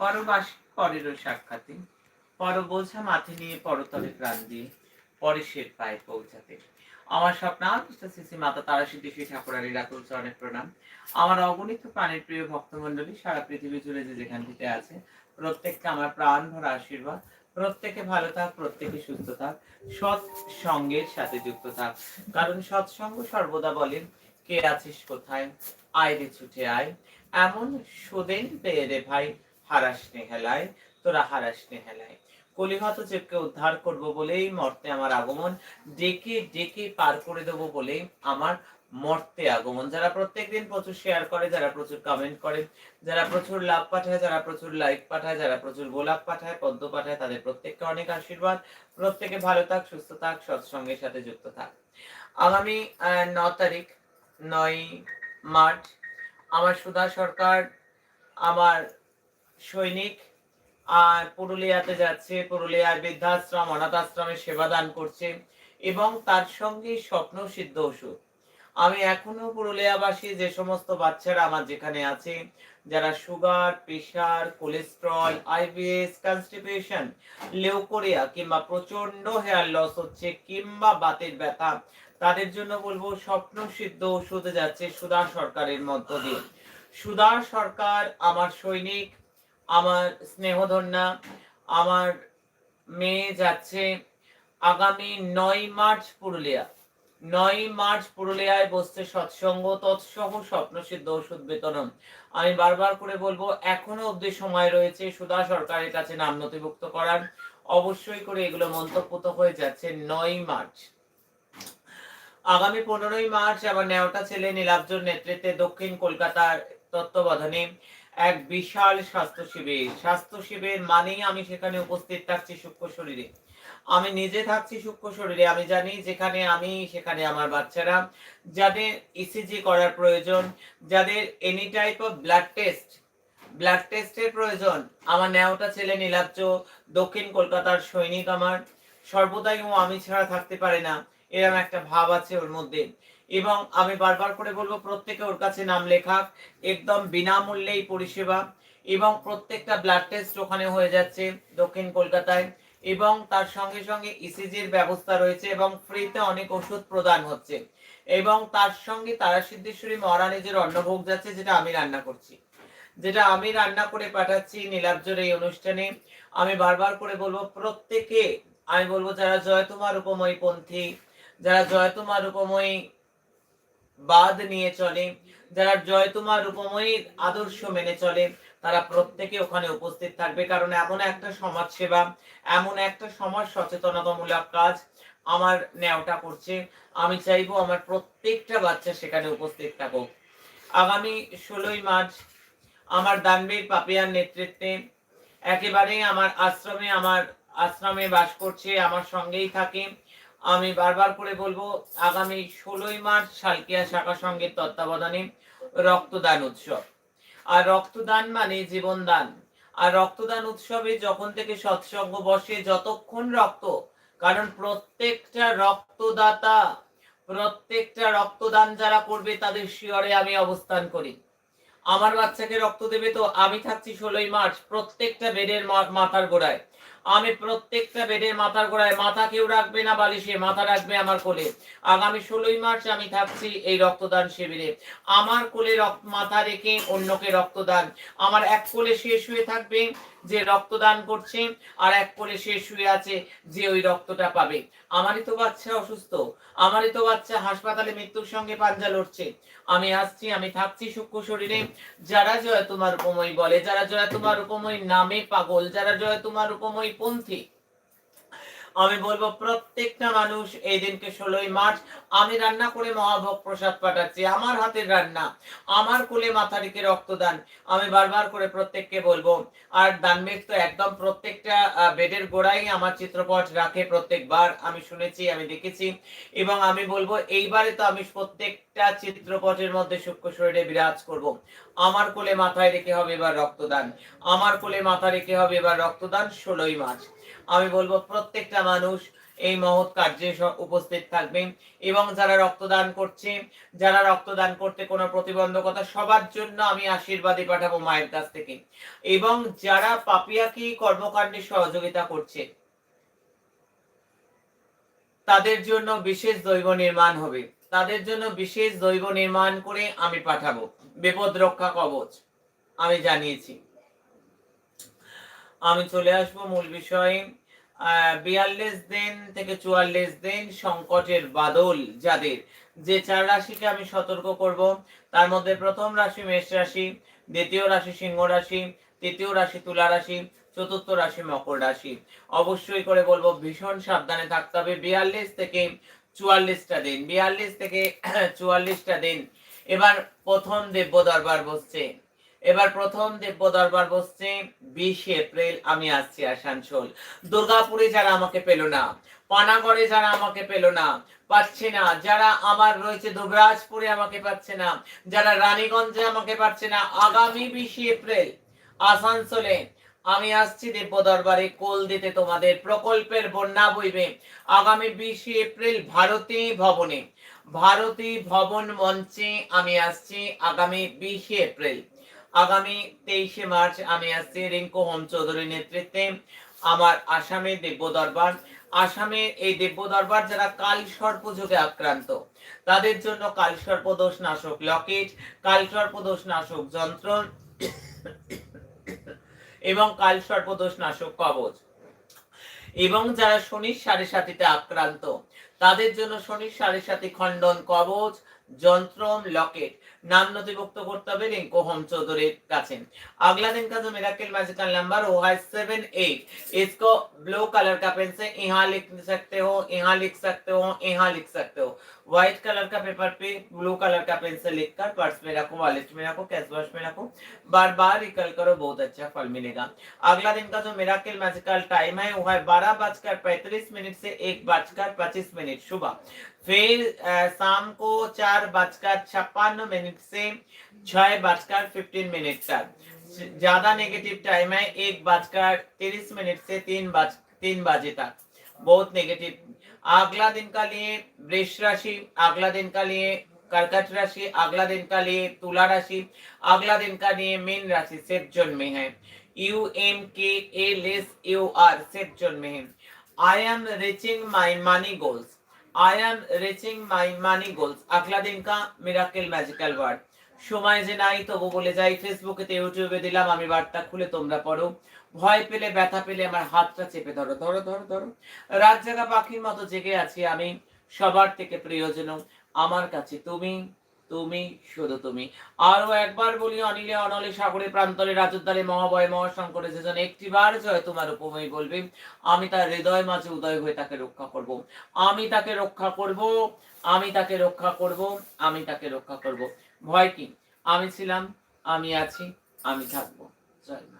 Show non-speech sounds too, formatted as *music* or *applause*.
পরবাসী পরেরও সাক্ষাতে। পর বোঝা মাথে নিয়ে পরতলে প্রাণ দিয়ে, পরে শের পায়ে পৌঁছাতে। আমার স্বপ্নাদিষ্ট শ্রী মাতা তারা সিদ্ধি শ্রী ঠাকুরানীর রাতুল চরণে প্রণাম। আমার অগণিত প্রাণের প্রিয় ভক্তমণ্ডলী, সারা পৃথিবী জুড়ে যে যেখান থেকে আছে, প্রত্যেককে আমার প্রাণ ভরা আশীর্বাদ। প্রত্যেকে ভালো থাক, প্রত্যেকে সুস্থ থাক, সৎ সঙ্গের সাথে যুক্ত থাক। কারণ সৎসঙ্গ সর্বদা বলেন, কে আছিস কোথায়? আয় রে ছুটে আয়। এমন সুদেন পেয়ে রে ভাই হারাস হেলায় তোরা হারাস হেলায় কলিহত জীবকে উদ্ধার করব বলেই মর্তে আমার আগমন, ডেকে ডেকে পার করে দেবো বলেই আমার মর্তে আগমন। যারা প্রত্যেকদিন প্রচুর শেয়ার করে, যারা প্রচুর কমেন্ট করে, যারা প্রচুর লাভ পাঠায়, যারা প্রচুর লাইক পাঠায়, যারা প্রচুর গোলাপ পাঠায়, পদ্ম পাঠায়, তাদের প্রত্যেককে অনেক আশীর্বাদ। প্রত্যেকে ভালো থাক, সুস্থ থাক, সৎসঙ্গের সাথে যুক্ত থাক। আগামী ন তারিখ, নয় মার্চ, আমার সুধা সরকার, আমার সৈনিক আর পুরুলিয়াতে যাচ্ছে। পুরুলিয়ার বৃদ্ধাশ্রম অনাথ আশ্রমে সেবা দান করছে এবং তার সঙ্গে স্বপ্ন সিদ্ধ ওষুধ। আমি এখনও পুরুলিয়াবাসী, যে সমস্ত বাচ্চারা আমার যেখানে আছে, যারা sugar, pressure, cholesterol IBS constipation, leucorrhoea কিংবা প্রচণ্ড হেয়ার লস হচ্ছে কিংবা বাতের ব্যথা, তাদের জন্য বলব স্বপ্ন সিদ্ধ ওষুধ যাচ্ছে সুধা সরকারের মধ্য দিয়ে। সুধা সরকার আমার সৈনিক আমার স্নেহধন্যা, আমার মেয়ে যাচ্ছে আগামী নয় মার্চ পুরুলিয়া। নয় মার্চ পুরুলিয়ায় বসছে সৎসঙ্গ, তৎসহ স্বপ্ন সিদ্ধ ওষুধ বিতরণ। আমি বারবার করে বলব, এখনও অবধি সময় রয়েছে সুধা সরকারের কাছে নাম নথিভুক্ত করার। অবশ্যই করে এগুলো মন্তব্যত হয়ে যাচ্ছে নয় মার্চ। আগামী পনেরোই মার্চ আমার নেওটা ছেলে নীলাব্জর নেতৃত্বে দক্ষিণ কলকাতার তত্ত্বাবধানে এক বিশাল স্বাস্থ্য শিবির। স্বাস্থ্য শিবির মানেই আমি সেখানে উপস্থিত থাকছি সূক্ষ্ম শরীরে। আমি নিজে থাকছি সূক্ষ্ম শরীরে। আমি জানি যেখানে আমি, সেখানে আমার বাচ্চারা। যাদের ইসিজি করার প্রয়োজন, যাদের any type of blood test blood টেস্টের প্রয়োজন। আমার ন্যাওটা ছেলে নীলাব্জ দক্ষিণ কলকাতার সৈনিক আমার। সর্বদাই ও আমি ছাড়া থাকতে পারে না এরকম একটা ভাব আছে ওর মধ্যে। এবং আমি বারবার করে বলব, প্রত্যেকে ওর কাছে নাম লেখাক, একদম বিনামূল্যেই পরিষেবা এবং প্রত্যেকটা ব্লাড টেস্ট ওখানে হয়ে যাচ্ছে দক্ষিণ কলকাতায় এবং তার সঙ্গে সঙ্গে ইসিজির ব্যবস্থা রয়েছে এবং ফ্রিতে অনেক ওষুধ প্রদান হচ্ছে এবং তার সঙ্গে তারা সিদ্ধেশ্বরী মহারানীজের অন্নভোগ যাচ্ছে, যেটা আমি রান্না করছি। যেটা আমি রান্না করে পাঠাচ্ছি নীলাব্জর এই অনুষ্ঠানে। আমি বারবার করে বলব, প্রত্যেকে, আমি বলব, যারা জয় তোমার উপময় পন্থী, যারা জয় তোমার উপময় বাদ নিয়ে চলে, যারা জয় তোমার উপময়ীর আদর্শ মেনে চলে, তারা প্রত্যেকে ওখানে উপস্থিত থাকবে। কারণ এমন একটা সমাজ সেবা, এমন একটা সমাজ সচেতনতামূলক কাজ আমার নেওটা করছে। আমি চাইব আমার প্রত্যেকটা বাচ্চা সেখানে উপস্থিত থাকুক। আগামী ষোলোই মার্চ আমার দানবীর পাপিয়ার নেতৃত্বে একেবারে আমার আশ্রমে আমার আশ্রমে বাস করছে, আমার সঙ্গেই থাকে। আমি বারবার করে বলব, আগামী ষোলোই মার্চ সালকিয়া শাখা সঙ্গের তত্ত্বাবধানে রক্তদান উৎসব। আর রক্তদান মানে জীবনদান। আর রক্তদান উৎসবে যখন থেকে সৎসঙ্গ বসে যতক্ষণ রক্ত, কারণ প্রত্যেকটা রক্তদাতা, প্রত্যেকটা রক্তদান যারা করবে তাদের শিয়রে আমি অবস্থান করি। আমার বাচ্চাকে রক্ত দেবে তো আমি থাকছি ষোলোই মার্চ প্রত্যেকটা বেডের মাথার গোড়ায়। আমি প্রত্যেকটা বেডের মাথার গোড়ায়, মাথা কেউ রাখবে না, বালিশে মাথা রাখবে আমার কোলে। আগামী ষোলোই মার্চ আমি থাকছি এই রক্তদান শিবিরে। আমার কোলে মাথা রেখে অন্যকে রক্তদান। আমার এক কোলে শেষ হয়ে থাকবে যে রক্তদান করছে আর এক পরে শেষ হয়ে আছে যে ওই রক্তটা পাবে। আমারই তো বাচ্চা অসুস্থ, আমারই তো বাচ্চা হাসপাতালে মৃত্যুর সঙ্গে পাঞ্জা লড়ছে। আমি আসছি, আমি থাকছি সূক্ষ্ম শরীরে। যারা জয় তোমার উপময় বলে, যারা জয় তোমার উপময় নামে পাগল, যারা জয় তোমার উপময় পন্থী আমি বলব প্রত্যেকটা মানুষ এই দিনকে ষোলোই মার্চ, আমি রান্না করে মহাভোগ প্রসাদ পাঠাচ্ছি, আমার হাতের রান্না, আমার কোলে মাথা রেখে রক্তদান, আমি বারবার করে প্রত্যেককে বলব। আর দানবেগ তো একদম প্রত্যেকটা বেডের গোড়ায় আমার চিত্রপট রাখে প্রত্যেকবার, আমি শুনেছি, আমি দেখেছি। এবং আমি বলব এইবারে তো আমি প্রত্যেকটা চিত্রপটের মধ্যে সূক্ষ্ম শরীরে বিরাজ করব। আমার কোলে মাথায় রেখে হবে এবার রক্তদান, আমার কোলে মাথা রেখে হবে এবার রক্তদান ষোলোই মার্চ। আমি বলব প্রত্যেকটা মানুষ এই মহৎ কার্যে উপস্থিত থাকবে এবং যারা রক্তদান করছে, যারা রক্তদান করতে কোনো প্রতিবন্ধকতা, সবার জন্য আমি আশীর্বাদী পাঠাবো মায়ের কাছ থেকে। এবং যারা পাপিয়াকি কর্মকাণ্ডে সহযোগিতা করছে, তাদের জন্য বিশেষ দৈব নির্মাণ হবে। তাদের জন্য বিশেষ দৈব নির্মাণ করে আমি পাঠাবো। বিপদ রক্ষা কবচ আমি জানিয়েছি। আমি চলে আসব মূল বিষয়ে। বিয়াল্লিশ দিন থেকে চুয়াল্লিশ দিন সংকটের বাদল যাদের। যে চার রাশিকে আমি সতর্ক করব, তার মধ্যে প্রথম রাশি মেষ রাশি, দ্বিতীয় রাশি সিংহ রাশি, তৃতীয় রাশি তুলা রাশি, চতুর্থ রাশি মকর রাশি। অবশ্যই করে বলব, ভীষণ সাবধানে থাকতে হবে। বিয়াল্লিশ থেকে চুয়াল্লিশটা দিন, বিয়াল্লিশ থেকে *clears throat* চুয়াল্লিশটা দিন। এবার প্রথম দেব্য দরবার বসছে। এবার প্রথম দেব্য দরবার বসছে বিশ এপ্রিল, আমি আসছি আসানসোল। দুর্গাপুরে যারা আমাকে পেল না, পানাগড়ে যারা আমাকে পেল না, পাচ্ছে না। যারা আমার রয়েছে দুবরাজপুরে আমাকে পাচ্ছে না, যারা রানীগঞ্জে আমাকে পাচ্ছে না, আগামী বিশে এপ্রিল, আসানসোলে আমি আসছি দেব্য দরবারে। কোল দিতে তোমাদের প্রকল্পের বন্যা বইবে। আগামী বিশে এপ্রিল ভারতী ভবনে, ভারতী ভবন মঞ্চে আমি আসছি আগামী বিশে এপ্রিল। আগামী তেইশে মার্চ আমি আসছি রিঙ্কু হোম চৌধুরীর নেতৃত্বে আমার আসামে দিব্য দরবার। আসামের এই দিব্য দরবার যারা কাল সর্পযোগে আক্রান্ত, তাদের জন্য কাল সর্পদোষ নাশক লকেট কাল সর্পদোষ নাশক যন্ত্র এবং কাল সর্পদোষ নাশক কবচ এবং যারা শনির সাড়ে সাথীতে আক্রান্ত, তাদের জন্য শনির সাড়ে সাথী খণ্ডন কবচ যন্ত্রম লকেট। नाम नोटिभुक्त করতে হবে রিঙ্কু হোম चौधरी কাছে अगला दिन का जो मिराकल मैजिकल नंबर वो है सेवन एट इसको ब्लू कलर का पेन से यहाँ लिख सकते हो यहाँ लिख सकते हो यहाँ लिख सकते हो व्हाइट कलर का पेपर पे ब्लू कलर का पेन से लिख कर पर्स में रखो वॉलेट में रखो कैश बॉक्स में रखो बार बार रिकल करो बहुत अच्छा फल मिलेगा अगला दिन का जो मिराकल मैजिकल टाइम है वो है बारह बजकर पैंतीस मिनट से एक बजकर पच्चीस मिनट सुबह फिर शाम को चार बजकर छप्पन मिनट से छह बजकर फिफ्टीन मिनट तक। ज़्यादा नेगेटिव टाइम है, एक बजकर तीस मिनट से तीन बज, तीन बजे तक। बहुत नेगेटिव अगला दिन का लिए वृक्ष राशि, अगला दिन का लिए कर्कट राशि, अगला दिन का लिए तुला राशि, अगला दिन का लिए मीन राशि सेफ़ जोन में है। यू एम के ए लेस यू आर सेफ़ जोन में है। I am reaching my money goals I am am my money money goals. আকলাদিনকা মিরাকেল ম্যাজিক্যাল ওয়ার্ড সময় যে নাই, তবু বলে যাই ফেসবুকেতে ইউটিউবে দিলাম, আমি বার্তা খুলে তোমরা পড়ো। ভয় পেলে, ব্যথা পেলে, আমার হাতটা চেপে ধরো ধরো ধরো ধরো। রাত জাগা পাখির মতো জেগে আছি আমি, সবার থেকে প্রিয়জন আমার কাছে তুমি। তুমি, শুধু তুমি। আরও একবার বলি, অনিলে অনলে সাগরে প্রান্তরে রাজদ্বারে মহাবয় মহাশঙ্করে যেজন একটিবার জয় তোমার উপময় বলবে, আমি তার হৃদয় মাঝে উদয় হয়ে তাকে রক্ষা করব। আমি তাকে রক্ষা করব, আমি তাকে রক্ষা করব, আমি তাকে রক্ষা করব। ভয় কি? আমি ছিলাম, আমি আছি, আমি থাকব। জয়